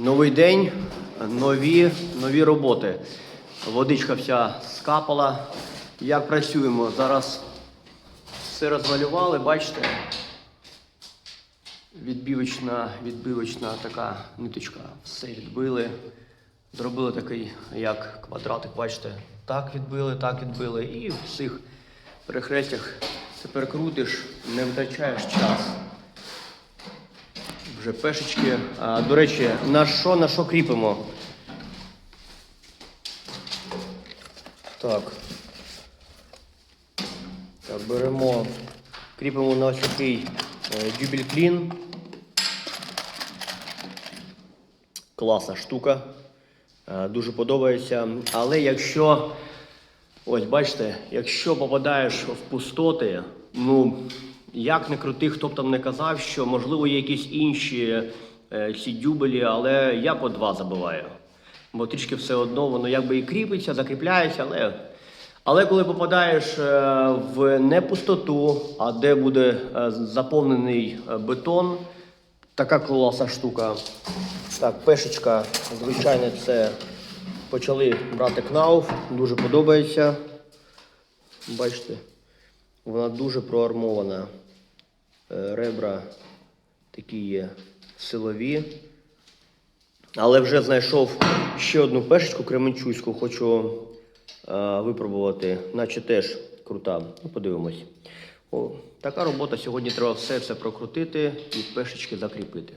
Новий день, нові, нові роботи. Водичка вся скапала. Як працюємо? Зараз все розмалювали, бачите? Відбивочна, відбивочна така ниточка. Все відбили. Зробили такий, як квадратик, бачите, так відбили, так відбили. І в всіх перехрестях тепер крутиш, не втрачаєш час. Вже пешечки. А, до речі, на що на що кріпимо? Так. Так, беремо, кріпимо на ось такий е, дюбель клін. Класна штука. Е, Дуже подобається. Але якщо, ось бачите, якщо попадаєш в пустоти, ну як не крути, хто б там не казав, що можливо є якісь інші е, ці дюбелі, але я по два забиваю. Бо трішки все одно воно якби і кріпиться, закріпляється, але. Але коли попадаєш е, в не пустоту, а де буде е, заповнений е, бетон, така класна штука. Так, пешечка, звичайно, це почали брати кнауф, дуже подобається. Бачите, вона дуже проармована. Е, Ребра такі є силові. Але вже знайшов ще одну пешечку кременчуську, хочу е, випробувати, наче теж крута. Ну, подивимось. О, така робота. Сьогодні треба все це прокрутити і пешечки закріпити.